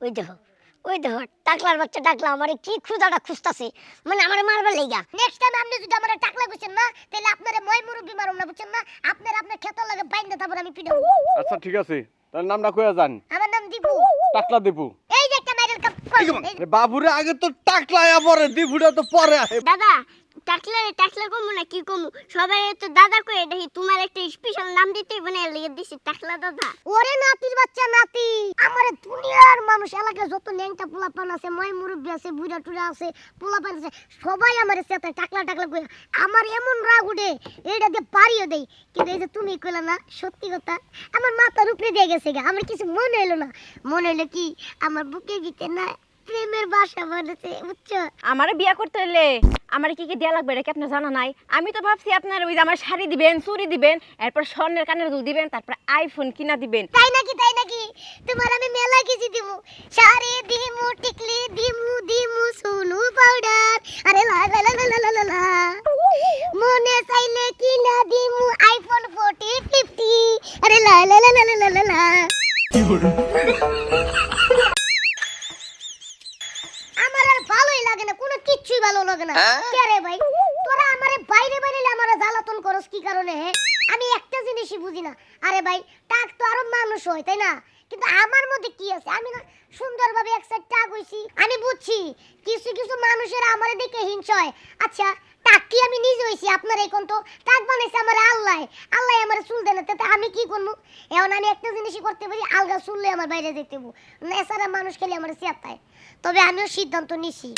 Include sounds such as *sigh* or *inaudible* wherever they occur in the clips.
ওই দেখো ওই দেখো টাকলার বাচ্চা টাকলা আমারে কি খুদাটা খুঁজতাছে? মানে আমার মারবার লেগা। নেক্সট টাইম আপনি যদি আমার টাকলা কইছেন না তাহলে আপনারে মই মুরব্বি মারুম না বুঝছেন না? আপনার আপনার ক্ষেতর লাগে বাইন্দা তারপর আমি পিটাবো। আচ্ছা ঠিক আছে। তার নামটা কয়ে যান। আমার নাম দীপু। টাকলা দিপু। এই যে একটা মেডেল কাপ বাবুরে আগে তো টাকলায়া পরে দিপুটা তো পরে দাদা টাকলা টাকলা না কি সবাই তো দাদা কয়ে দেখি তোমার একটা স্পেশাল নাম দিতে দিছি দাদা। ওরে নাতির বাচ্চা নাতি, আমার দুনিয়ার মানুষ যত আছে মুরব্বি আছে, বুড়া টুড়া আছে, পোলাপান আছে, সবাই আমার সাথে টাকলা টাকলা কই আমার এমন রাগ উঠে, এইটা দিয়ে পারিও দেই। কিন্তু এই যে তুমি কইলা না, সত্যি কথা, আমার মাথার উপরে দিয়ে গেছে গা, আমার কিছু মনে হলো না। মনে হলো কি, আমার বুকে গিতে না প্রেমের বাসা বলেছে বুঝছ? আমারে বিয়া করতে হলে আমার কি কি দেয়া লাগবে এটা কি আপনার জানা নাই? আমি তো ভাবছি আপনার ওই যে আমার শাড়ি দিবেন চুড়ি দিবেন এরপর স্বর্ণের কানের দুল দিবেন তারপর আইফোন কিনা দিবেন। তাই নাকি তাই নাকি? তোমার আমি মেলা কিছু দিব শাড়ি দিমু টিকলি দিমু দিমু সোনু পাউডার আরে লা লা লা লা লা লা। মনে চাইলে কিনা দিমু আইফোন 40 50 আরে লা লা লা লা লা লা লা। কি বলে না। কে রে ভাই? তোরা আমারে বাইরে বাইরে আমারে জ্বালাতন করস কি কারণে হে? আমি একটা জিনিসই বুঝি না। আরে ভাই টাক তো আরও মানুষ হয় তাই না? কিন্তু আমার মধ্যে কি আছে? আমি না সুন্দরভাবে এক সাইড টাক হইছি আমি বুঝছি কিছু কিছু মানুষের আমার দেখে হিংসা হয়। আচ্ছা টাক কি আমি নিজে হইছি? আপনার এই কোন তো টাক বানাইছে আমার আল্লাহ। আল্লাহ আমার চুল দেন তাতে আমি কি করব এখন আমি একটা জিনিসই করতে পারি আলগা চুললে আমার বাইরে যেতে হব নেশারা মানুষ খেলে আমার চেতায় তবে আমিও সিদ্ধান্ত নিছি।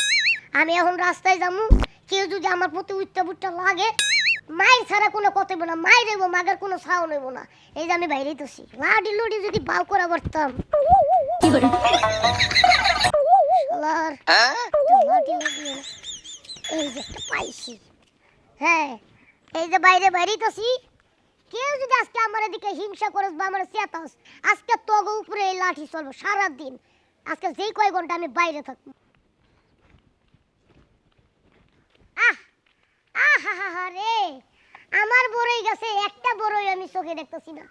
আমি এখন রাস্তায় যাব। কেউ যদি আমার প্রতি উঠতে বুটটা লাগে মায়ের ছাড়া কোনো কথা না মায়ের নেব মাগের কোনো ছাও নেব না। এই যে আমি বাইরেই তোছি লাডি লুডি যদি বাল করা পারতাম লুডি এই যে একটা পাইছি। হ্যাঁ এই যে বাইরে বাইরেই তোছি কেউ যদি আজকে আমার এদিকে হিংসা করস বা আমার চেতাস আজকে তগ উপরে এই লাঠি চলবো সারা দিন আজকে যেই কয় ঘণ্টা আমি বাইরে থাকব আহ আহা রে আমার বড়ই গেছে একটা বড়ই আমি চোখে দেখতেছি না।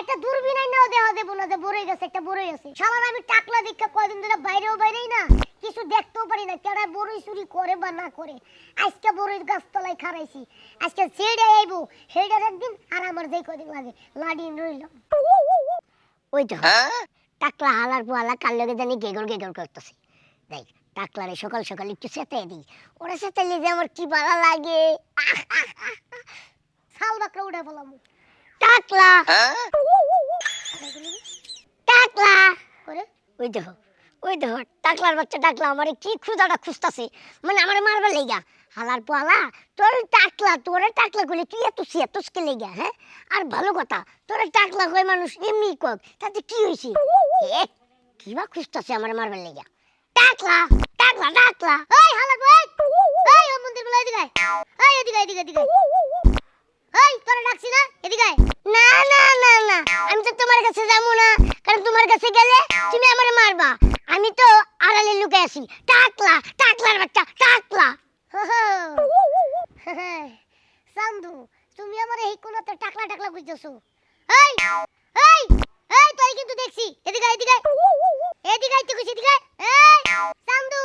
একটা দূরবীনাই নাও দেওয়া দেবো না যে বড়ই গেছে একটা বড়ই আছে। সালার আমি টাকলা দীক্ষা কয়দিন ধরে বাইরেও বাইরেই না কিছু দেখতেও পারি না কেডা বড়ই চুরি করে বা না করে। আজকে বড়ই গাছতলায় খারাইছি আজকে যেটা আইবো সেইটার একদিন আর আমার যেই কদিন লাগে লাডি রইলাম ওই দেখো টাকলা হালার পোয়ালা কার লগে জানি গেগর গেগর করতেছে। দেখ টাকলারে সকাল সকাল একটু সেতে দিই। ওরা সেতাইলে যে আমার কি ভালো লাগে? *laughs* শাল বাকরা উঠে ফেলাম। টাকলা। টাকলা। করে ওই দেখো ওই দেখো, টাকলার বাচ্চা, টাকলা আমারে কি খুদাটা খুঁজতাছে? মানে আমার মারবার লেগা। হালার পোয়ালা, তোর টাকলা, তোরে টাকলা করলে তুই এত সিয়া, তুসকে লেগা হ্যাঁ? আর ভালো কথা, তোরে টাকলা কয় মানুষ এমনি কক, তাতে কি হয়েছে এ কি বা খুঁজতাছে আমার মারবার লেগা। না? আমি তো তোমার কাছে যাব না, কারণ তোমার কাছে গেলে তুমি আমার মারবা। আমি তো আড়ালে লুকে আছি টাকলা টাকলার বাচ্চা টাকলা *laughs* সান্দু, তুমি আমার এই কোনাতে টাকলা টাকলা কইতেছো এই এই কিন্তু দেখছি। এদিকে এদিকে এদিকে আইতে কইছি এদিকে। এই সান্দু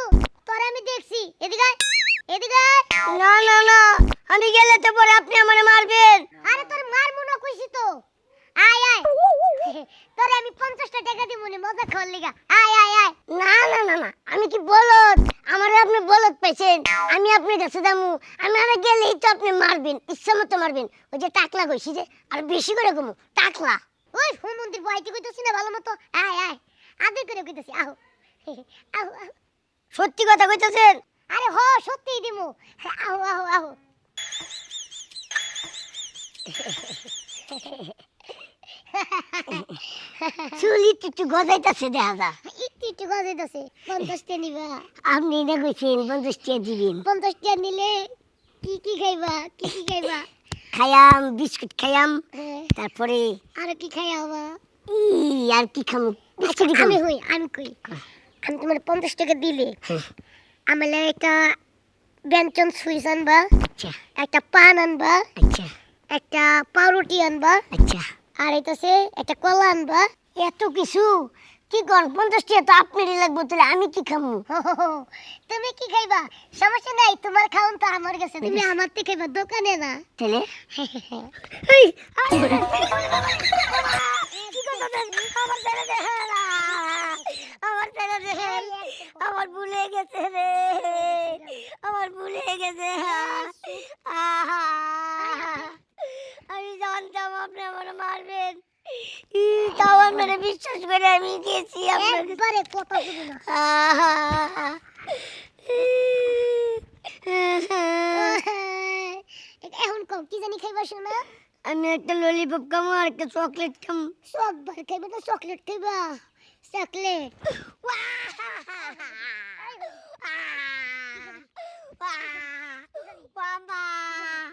তোরে আমি দেখছি। এদিকে এদিকে না না না আমি গেলে তো পরে আপনি আমারে মারবেন। আরে তোর মার মনে কইছি তো। আয় আয়। তোরে আমি পঞ্চাশটা টাকা দিব নি মজা খাওয়ার লিগা। আয় আয় আয়। না না না না আমি কি বলদ? আমারে আপনি বলদ পেয়েছেন আমি আপনার কাছে যাব আমি আরে গেলেই তো আপনি মারবেন ইচ্ছা মতো মারবেন। ওই যে টাকলা কইছি যে আর বেশি করে কমু টাকলা। ওই হুম মন্দির বইতে কইতেছি না ভালো মতো? আয় আয়। আদর করে কইতেছি আহো। আহো আহো। সত্যি কথা কইতেছেন? আরে হ সত্যিই দিমু। আহো আহো আহো। চুলি একটু গজাইতেছে দেখা যা। একটু একটু গজাইতেছে। পঞ্চাশটা নিবা। আপনি না কইছেন পঞ্চাশ টাকা দিবেন। পঞ্চাশটা নিলে কি কি খাইবা কি কি খাইবা? খায়াম বিস্কুট খায়াম হ্যাঁ, তারপরে আর কি খাইয়া ই আর কি খামু? বিস্কুট আমি হই আমি কই? আমি তোমার পঞ্চাশ টাকা দিলে। আমার একটা ব্যঞ্জন সুইচ আনবা আচ্ছা। একটা পান আনবা আচ্ছা। একটা পাউরুটি আনবা আচ্ছা। আর এটাছে একটা কলা আনবা। এত কিছু কি কর? পঞ্চাশ টাকা তো আপনারই লাগবে তাহলে আমি কি খামু? *laughs* তুমি কি খাইবা? সমস্যা নাই তোমার খাওন তো আমার কাছে। তুমি *laughs* আমার থেকে খাইবা দোকানে না। তাহলে? *laughs* আমার ছেড়ে দেন। আমার ভুলে গেছে রে। আমার ভুলে গেছে। আমি জানতাম আপনি আমার মারবেন। তাও আপনারা বিশ্বাস করে আমি গেছি একবারে কথা শুনি না। এখন কম কি জানি খাইবা শোনা আমি একটা ললিপপ খামো আর একটা চকলেট খামো সববার খাইবা না চকলেট খাইবা? চকলেট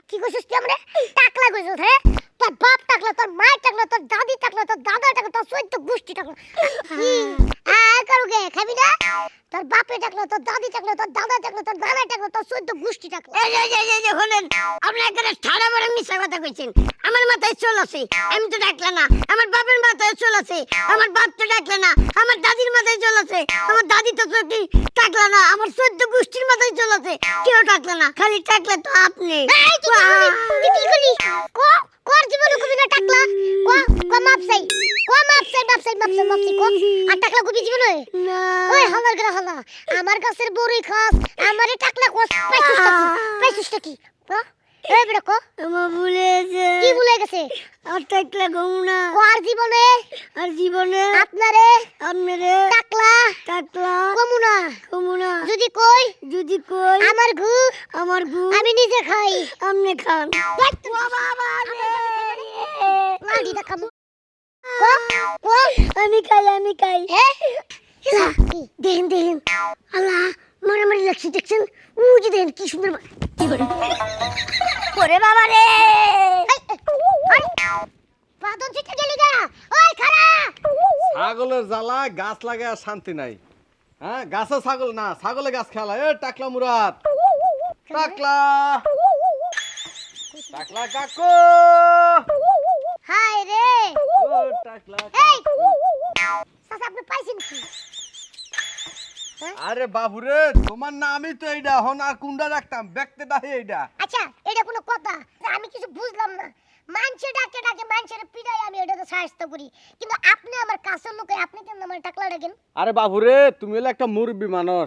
কি কইছিস তুই আমরে? টাকলা কইছিস হ্যাঁ? তোর বাপ টাকলা তোর মা টাকলা তোর দাদি টাকলা তোর দাদা টাকলা তোর সৈত গোষ্ঠী টাকলা কি আ করুগে খাবি না? তোর বাপে টাকলা তোর দাদি টাকলা তোর দাদা টাকলা তোর নানা টাকলা তোর চৈদ্দ গোষ্ঠী টাকলা এই এই এই যে, শোনেন, আপনি এখানে ঠাড়া মারা মিথ্যা কথা কইছেন। আমার মাথায় চুল আছে, আমি তো ডাকলা না। আমার বাপের মাথায় চুল আছে, আমার বাপ তো ডাকলা না। আমার দাদির মাথায় চুল আছে, আমার দাদি তো চোখে ডাকলা না। আমার চোদ্দ গোষ্ঠীর মাথায় চুল আছে, কেউ ডাকলা না। খালি ডাকলে তো আপনি। এই তুই কি কি করলি? ক কর জীবনে কবি না টাকলা ক ক মাপ চাই ক মাপ চাই মাপ চাই মাপ চাই মাপ চাই ক আর টাকলা কবি জীবনে না। ওই হালার গরা হালা আমার গাছের বড়ই খাস আমারে টাকলা কস পাইছিস কি? পাইছিস কি? এই বেটা ক? আমার ভুলেছে। কি ভুলে গেছে? আর ডাকলা গৌ না। আর জীবনে? আর জীবনে? আপনারে? আপনারে? টাকলা? কমুনা কমু না। যদি কই? যদি কই? আমার ঘু? আমার গু আমি নিজে খাই। আপনি খান। বাবা রে। লাঠি দেখাম ক? ক? আমি খাই আমি খাই। হ্যাঁ দেখেন দেখেন আল্লাহ মারামারি লাগছে দেখছেন ও যে দেখেন কি সুন্দর মা- কি করে ওরে বাবা রে পাদন চিটে গেলি গা ওই খারা ছাগলের জ্বালা গাছ লাগে আর শান্তি নাই। হ্যাঁ গাছে ছাগল না ছাগলে গাছ খেলা। এ টাকলা মুরাদ। টাকলা। টাকলা কাকু। হাই রে। ও টাকলা এই! কাকু। সাসা আপনি পাইছেন কি? আরে বাবুরে তোমার নামই তো এইডা হন আর কুন্ডা রাখতাম ব্যক্তি দাহি এইডা। আচ্ছা এটা কোনো কথা আমি কিছু বুঝলাম না। মানছে ডাকে ডাকে মানুষের পিড়াই আমি এটা তো সাহায্য করি। কিন্তু আপনি আমার কাছের লোকে আপনি কেন আমার টাকলা ডাকেন? আরে বাবুরে তুমি হলো একটা মুরব্বী মানুষ।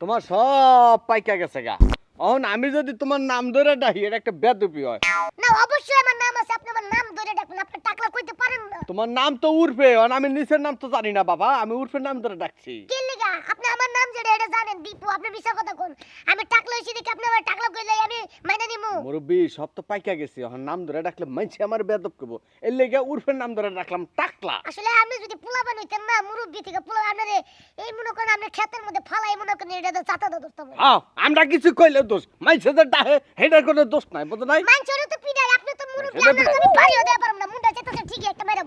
তোমার সব পাইকা গেছে গা। অহন আমি যদি তোমার নাম ধরে ডাকি এটা একটা বেদপি হয়। না অবশ্যই আমার নাম আছে আপনি আমার নাম ধরে ডাকবেন আপনি টাকলা কইতে পারেন না। তোমার নাম তো উর্ফে অন আমি নিচের নাম তো জানি না বাবা আমি উর্ফের নাম ধরে ডাকছি। কি লিগা? আপনি আমার নাম যেটা এটা জানেন দীপু আপনি মিছা কথা কোন। আমি টাকলা হইছি দেখি আপনি আমার টাকলা কইলে আমি মাইনা নিমু মুরব্বী সব তো পাইকা গেছি এখন নাম ধরে ডাকলে মাইছে আমার বেদব করব এর লেগে উর্ফের নাম ধরে ডাকলাম টাকলা। আসলে আমি যদি পোলা বানাইতেন না মুরব্বি থেকে পোলা আপনারে এই মনে করেন আপনি ক্ষেতের মধ্যে ফালাই মনে করেন এটা তো চাতা দা ধরতাম আও আমরা কিছু কইলে দোষ? মাইছে যে ডাহে হেটার কোনো দোষ নাই বুঝো নাই? মানছরে তো পিডাই আপনি তো মুরব্বি আপনার তো বাড়িও দেয়া পারব না মুন্ডা চেতাছে ঠিকই একটা মেরা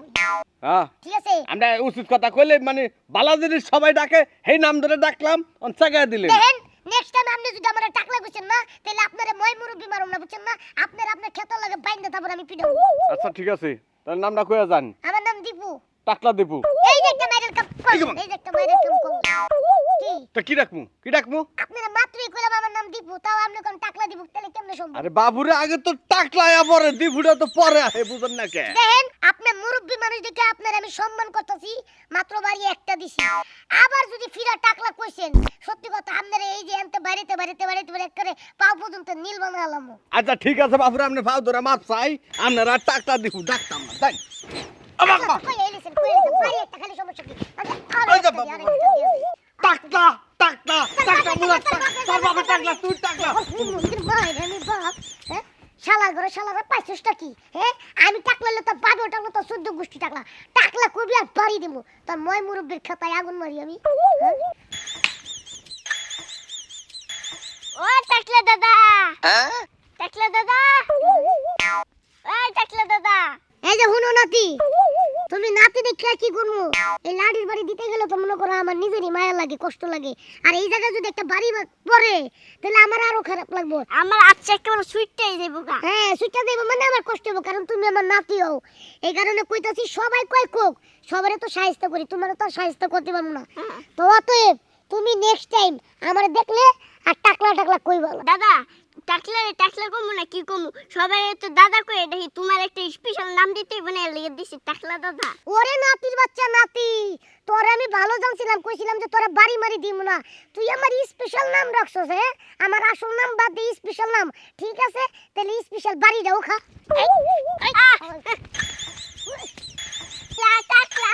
হ্যাঁ। ঠিক আছে? আমরা উচিত কথা কইলে মানে বালা জিনিস সবাই ডাকে সেই নাম ধরে ডাকলাম অন চাগায় দিলে দেখেন নেক্সট টাইম আপনি যদি আমার টাকলা কইছেন না তাহলে আপনারে মই মুরব্বি মারুম না বুঝছেন না? আপনার আপনার ক্ষেতের লাগে বাইন্দা তারপর আমি পিডাবো। আচ্ছা ঠিক আছে। তার নামটা কইয়া যান। আমার নাম দীপু। টাকলা দেবু। এই যে একটা কাপ এই যে একটা কাপ কি? তা কি ডাকমু কি আপনারা মাত্রই কইলাম আমার নাম দীপু তাও আপনি কোন টাকলা তাহলে কেমনে সম্ভব? আরে বাবুরে আগে তো টাকলায়া পরে দিবুটা তো পরে আহে বুঝেন না কে? দেখেন আপনি মুরব্বী মানুষ দেখে আপনার আমি সম্মান করতেছি মাত্র বাড়ি একটা দিছি। আবার যদি ফিরা টাকলা কইছেন সত্যি কথা আপনার এই যে এনতে বাড়িতে বাড়িতে বাড়িতে বাড়িতে করে পাও পর্যন্ত নীল বানালাম আচ্ছা ঠিক আছে বাবুরে আপনি ভাও ধরে মাপ চাই আপনারা টাকলা ডাকতাম না ওই তুই টাকলা মুরগির ভাই আমি বাপ হ্যাঁ শালার ঘরে শালার পাইছিসটা কি হ্যাঁ আমি টাকলা তো পাবো টাকলা তো শুদ্ধ গোষ্ঠী টাকলা টাকলা কবি আর বাড়ি দিব তোর ময় মুরব্বীর খাতায় আগুন মারি আমি হ্যাঁ? ও টাকলা দাদা টাকলা দাদা এই টাকলা দাদা এই যে হুনো নাতি তুমি নাতি দেখে কি করব? এই লাড়ির বাড়ি দিতে গেলে তো মনে করো আমার নিজেরই মায়া লাগে কষ্ট লাগে। আর এই জায়গায় যদি একটা বাড়ি পড়ে তাহলে আমার আরও খারাপ লাগবে। আমার আচ্ছা একেবারে সুইটটাই দেবো হ্যাঁ সুইটা দেবো মানে আমার কষ্ট হবে কারণ তুমি আমার নাতি হও। এই কারণে কইতাছি সবাই কয় কোক সবারে তো সাহায্য করি তোমার তো সাহায্য করতে পারব না। তো অতএব তুমি নেক্সট টাইম আমার দেখলে আর টাকলা টাকলা কই বলো দাদা টাকলা টাকলা কমু না কি কমু? সবাই তো দাদা কয়ে দেখি তোমার একটা স্পেশাল নাম দিতে মানে লিখে দিছি টাকলা দাদা। ওরে নাতির বাচ্চা নাতি তোরে আমি ভালো জানছিলাম কইছিলাম যে তোরা বাড়ি মারি দিব না। তুই আমার স্পেশাল নাম রাখছস হ্যাঁ আমার আসল নাম বাদ দিয়ে স্পেশাল নাম। ঠিক আছে? তাহলে স্পেশাল খা। টাকলা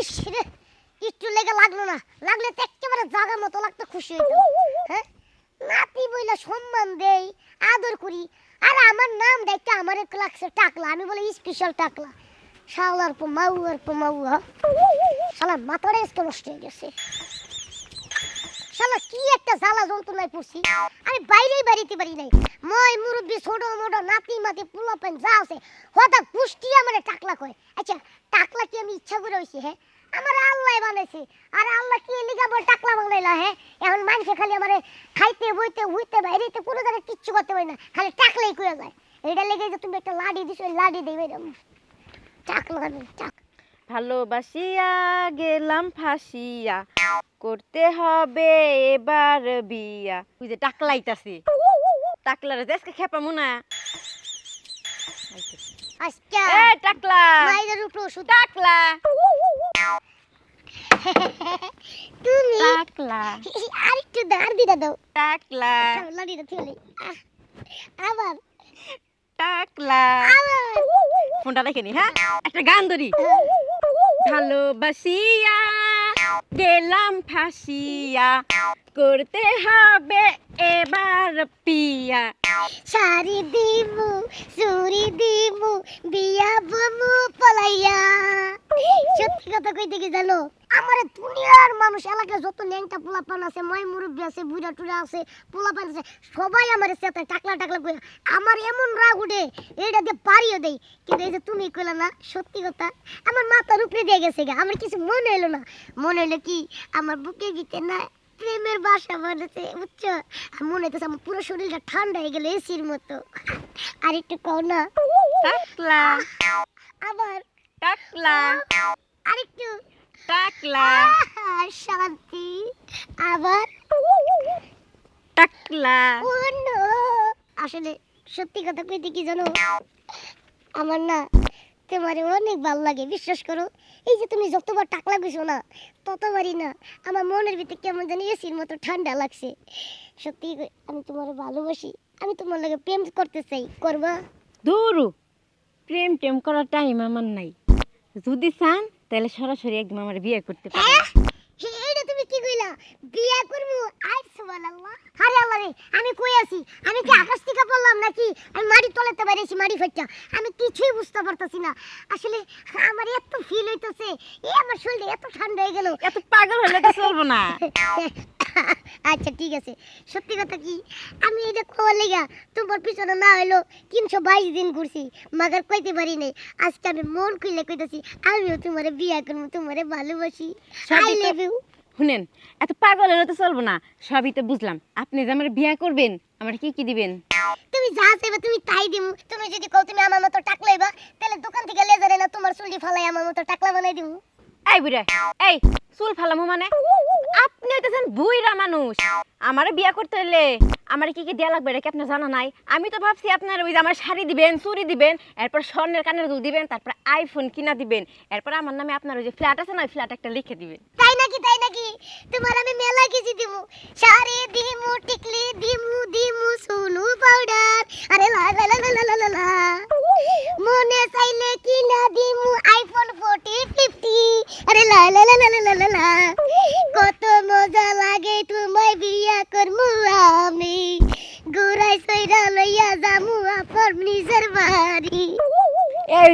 ইস রে, একটু লেগে লাগল না। লাগলে তো একেবারে জাগা মতো লাগতো খুশি হইতো হ্যাঁ? নাতি বইলা সম্মান দেই, আদর করি, আর আমার নাম দেখতে আমার লাগছে টাকলা, আমি বলে স্পেশাল টাকলা। শালার পো মাউয়ার পো মাউয়া। শালা মাথাটা আজকে নষ্ট হয়ে গেছে। শালা কি একটা জ্বালা যন্ত্রণায় পড়ছি। আমি বাইরেই বাড়িতে পারি নাই। মই মুরব্বি, ছোট, মোটো, নাতি, মাতি পোলা পেন যা আছে, হঠাৎ পুষ্টি আমার টাকলা কয়। আচ্ছা টাকলা কি আমি ইচ্ছা করে হইছি হ্যাঁ? আমার আল্লাহ বানাইছি। আর আল্লাহ কি লিগা বল টাকলা বানাইলা হ্যাঁ এখন মানুষে খালি আমারে খাইতে বইতে উইতে বাইরেতে কোনো জায়গায় কিচ্ছু করতে পারি না খালি টাকলাই কয়ে যায়। এটা লেগে যে তুমি একটা লাডি দিছো লাডি দেবে টাকলা টাক। ভালোবাসিয়া গেলাম ফাঁসিয়া করতে হবে এবার বিয়া। ওই যে টাকলাইতাছি। টাকলারে দেশকে খেপা মুনা আচ্ছা। এ টাকলা। মায়ের উপর টাকলা। *laughs* তুমি? টাকলা *laughs* আরেকটু দাঁড় দিটা দাও। টাকলা লাডিটা থলে আবার। টাকলা ফোনটা রেখে নি হ্যাঁ? একটা গান ধরি। ভালোবাসিয়া গেলাম ফাঁসিয়া। করতে হবে এবার পিয়া। শাড়ি পলাইয়া। সত্যি কথা কইতে কি জানো? আমার দুনিয়ার মানুষ এলাকায় যত আছে, মই মুরব্বী আছে, বুড়া টুড়া আছে, পোলাপান আছে, সবাই আমার সাথে টাকলা টাকলা কই আমার এমন রাগ উঠে, এইটা দিয়ে পারিও দেই। কিন্তু এই যে তুমি কইলা না, সত্যি কথা, আমার মাথার উপরে দিয়ে গেছে গা। আমার কিছু মনে হলো না। মনে হলো কি, আমার বুকে দিতে না প্রেমের বাসা বানাতে বুঝছ? মনে হইতেছে আমার পুরো শরীরটা ঠান্ডা হয়ে গেল এসির মতো। আর একটু কও না। টাকলা। আবার টাকলা। আরেকটু। টাকলা। শান্তি। আবার। টাকলা! আসলে সত্যি কথা কইতে কি জানো? আমার না তোমারে অনেক ভালো লাগে বিশ্বাস করো। এই যে তুমি যতবার টাকলা গেছো না ততবারই না আমার মনের ভিতরে কেমন জানি এসির মতো ঠান্ডা লাগছে। সত্যি আমি তোমার ভালোবাসি আমি তোমার লাগে প্রেম করতে চাই করবা? দূরু প্রেম টেম করার টাইম আমার নাই। যদি চান তাহলে সরাসরি একদম আমার বিয়ে করতে পারেন হ্যাঁ? হে, এইটা তুমি কি কইলা বিয়া করব? আই সুবহানাল্লাহ। আরে আল্লাহ রে আমি কই আছি? আমি কি আকাশ থেকে পড়লাম নাকি? আমি মাটির তলাতে বাইরেছি মাটি ফেটটা আমি কিছুই বুঝতে পারতাছি না। আসলে আমার এত ফিল হইতাছে এ আমার শরীরে এত ঠান্ডা হয়ে গেল। এত পাগল হলে তো চলবো না। *laughs* আচ্ছা ঠিক আছে। সত্যি কথা কি আমি এটা খবর লেগা তোমার পিছনে না হইল তিনশো বাইশ দিন ঘুরছি মাগার কইতে পারি নাই। আজকে আমি মন খুলে কইতাছি আমিও তোমারে বিয়া করব তোমারে ভালোবাসি। আই লাভ ইউ শুনেন, এত হলে তো চলবো না। সবই তো বুঝলাম। আপনি যে আমার বিয়া করবেন, আমার কি কি দিবেন? তুমি যা চাইবে তুমি তাই দিব তুমি যদি কও তুমি আমার মতো টাকলাইবা তাহলে দোকান থেকে লেজারে না তোমার চুলি ফালাই আমার মতো টাকলা বানাই দিমু। এই এই, চুল ফালামো মানে? আপনি হইতেছেন বুইরা মানুষ। আমারে বিয়ে করতে আমার কি কি লাগবে জানা নাই? আমি তো ভাবছি আপনার ওই যে আমার শাড়ি দিবেন, চুড়ি দিবেন, এরপর স্বর্ণের কানের দুল দিবেন, তারপর আইফোন কিনা দিবেন, এরপর আমার নামে আপনার ওই যে ফ্ল্যাট আছে না ফ্ল্যাট একটা লিখে দিবেন। তাই নাকি তাই নাকি? তোমার আমি মেলা কিছু দিমু, শাড়ি দিমু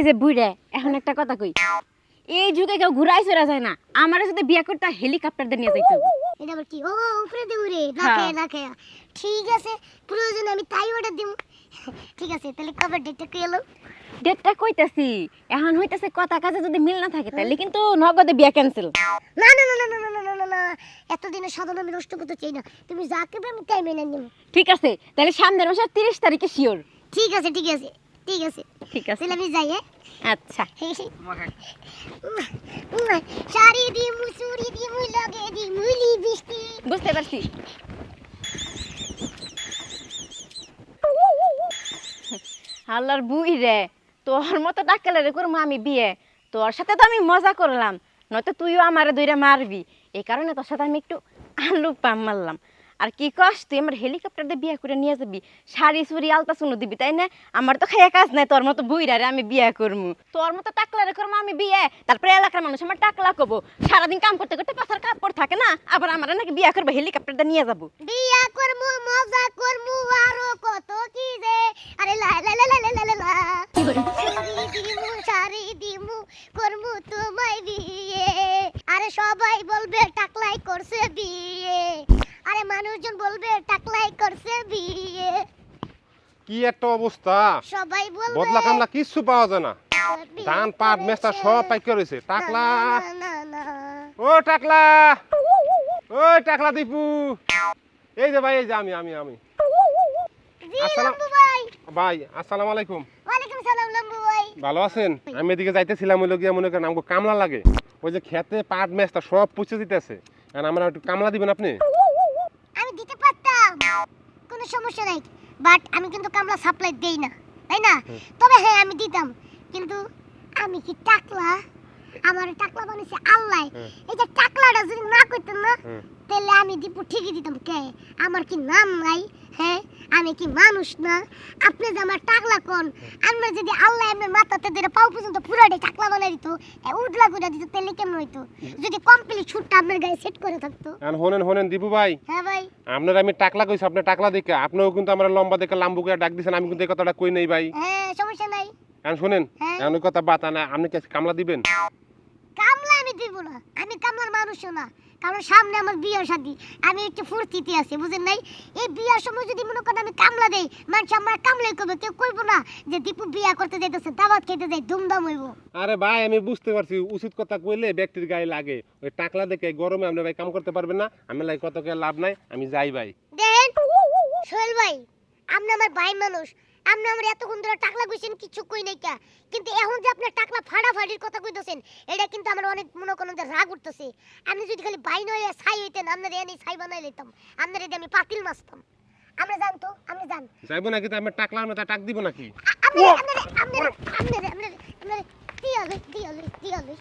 যে বুইরা এখন একটা কথা কই। এই যুগে কেউ ঘুরাই চড়া যায় না। আমার যদি বিয়ে করতে হেলিকপ্টার দিয়ে নিয়ে যাইতে। এটা আবার কি? ও উপরে দেবো রে। না হ্যাঁ। না খেয়ে। ঠিক আছে প্রয়োজন আমি তাই অর্ডার দিব ঠিক আছে তাহলে কবে ডেটটা কে এলো? ডেটটা কইতাছি। এখন হইতাছে কথা কাজে যদি মিল না থাকে তাহলে কিন্তু নগদে বিয়া ক্যান্সেল না না না না না না না না না। না সাধন আমি নষ্ট করতে চাই না। তুমি যা কেবে আমি তাই মেনে নিব ঠিক আছে তাহলে সামনের মাসের তিরিশ তারিখে শিওর ঠিক আছে ঠিক আছে। ঠিক আছে। ঠিক আছে। তাহলে আমি যাই হ্যাঁ? আচ্ছা। *laughs* শাড়ি দি মুসুরি দি মুই লাগে দি মুলি বৃষ্টি বুঝতে পারছি। আল্লাহর বুই রে তোর মতো ডাক্তারে করব আমি বিয়ে। তোর সাথে তো আমি মজা করলাম নয়তো তুইও আমারে দুইটা মারবি। এই কারণে তোর সাথে আমি একটু আলু পাম মারলাম। আর কি কস তুই আমার হেলিকপ্টার দিয়ে বিয়ে করে নিয়ে যাবি। শাড়ি সুরি আলতা চুনো দিবি তাই না? আমার তো খাইয়া কাজ নাই তোর মতো বুইরারে আমি বিয়ে করব তোর মতো টাকলারে করব আমি বিয়ে। তারপরে এলাকার মানুষ আমার টাকলা করব সারাদিন কাম করতে করতে পাশার কাপড় থাকে না আবার আমার নাকি বিয়ে করব হেলিকপ্টার দিয়ে নিয়ে যাব। বিয়ে করব মজা করব আরও কত কি রে আরে লা লা লা লা লা লা দিমু আরে সবাই বলবে কি একটা অবস্থা? সবাই বলবে বদলা কামলা কিচ্ছু পাওয়া যায় না। ধান পাট মেস্তা সব। পাইকে রয়েছে। টাকলা। ও টাকলা। ও টাকলা দীপু। এই যে ভাই এই যে আমি আমি আমি। ভাই। আসসালামু আলাইকুম। ভালো আছেন? আমি এদিকে যাইতেছিলাম ওই গিয়ে মনে করেন আমাকে কামলা লাগে। ওই যে খেতে পাট মেস্তা সব পুষে দিতেছে। আর আমার একটু কামলা দিবেন আপনি? আমি দিতে পারতাম। কোনো সমস্যা নাই। বাট আমি কিন্তু কামলা সাপ্লাই দেই না তাই না? তবে হ্যাঁ আমি দিতাম। কিন্তু আমি কি টাকলা? আমার টাকলা বানিয়েছে আল্লাহ। এই যে টাকলাটা যদি না করতাম না তাহলে আমি দীপু ঠিকই দিতাম। কে? আমার কি নাম নাই? হ্যাঁ? আমি কি মানুষ না? আপনি যে আমার টাকলা কোন আমরা যদি আল্লাহ আপনার মাথাতে ধরে পাও পর্যন্ত পুরাটাই টাকলা বানাই দিত এ উডলা করে দিত তাহলে কেমন হইতো? যদি কমপ্লিট ছুটটা আপনার গায়ে সেট করে থাকতো। আর হোনেন হোনেন দীপু ভাই। হ্যাঁ ভাই। আপনার আমি টাকলা কইছি আপনি টাকলা দেখে আপনিও কিন্তু আমার লম্বা দেখে লাম্বু করে ডাক দিছেন আমি কিন্তু এই কথাটা কই নাই ভাই। হ্যাঁ সমস্যা নাই। এখন শুনেন হ্যাঁ। এখন ওই কথা বাতা না আপনি কি কামলা দিবেন? কামলা আমি দিব না আমি কামলার মানুষও না। কারণ সামনে আমার বিয়ের শাদি। আমি একটু ফুর্তিতে আছি বুঝেন নাই? এই বিয়ার সময় যদি মনে করেন আমি কামলা দেই মানুষ আমার কামলাই করবে কেউ কইবো না যে দীপু বিয়া করতে যাইতেছে দাওয়াত খেতে যাই ধুমধাম হইব। আরে ভাই আমি বুঝতে পারছি উচিত কথা কইলে ব্যক্তির গায়ে লাগে। ওই টাকলা দেখে গরমে আপনি ভাই কাম করতে পারবেন না আমি লাই কত কে লাভ নাই আমি যাই ভাই। দেখেন সোহেল ভাই আপনি আমার ভাই মানুষ আপনি আমার এতক্ষণ ধরে টাকলা কইছেন কিছু কই নাই কা। কিন্তু এখন যে আপনার টাকলা ফাড়াফাড়ির কথা কইতেছেন এটা কিন্তু আমার অনেক মনে করেন যে রাগ উঠতেছে। আপনি যদি খালি ভাই নয় ছাই হইতেন আপনার এনে ছাই বানাই লইতাম আপনার এনে আমি পাতিল মাছতাম। আমরা জানতো আপনি জান। যাইবো নাকি তো? আমি টাকলার মতো টাক দিব নাকি? আপনি আপনার আপনার আপনার আপনার কি হবে কি হবে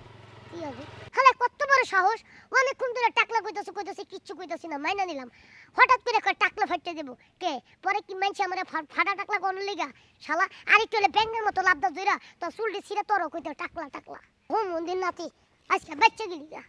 কি কত বড় সাহস? অনেকক্ষণ ধরে টাকলা কইতাছে কইতাছে, কিচ্ছু কইতাছি না, মাইনা নিলাম। হঠাৎ করে টাকলা ফাটতে দেবো। কে? পরে কি মানছি আমার ফাটা টাকলা কোন লিগা? শালা, আরেকটু হলে ব্যাঙ্গের মতো লাভদা দইরা তো চুলটি ছিঁড়ে তোর কইতে টাকলা টাকলা। ও মন্দির নাতি, আজকে বাচ্চা গা।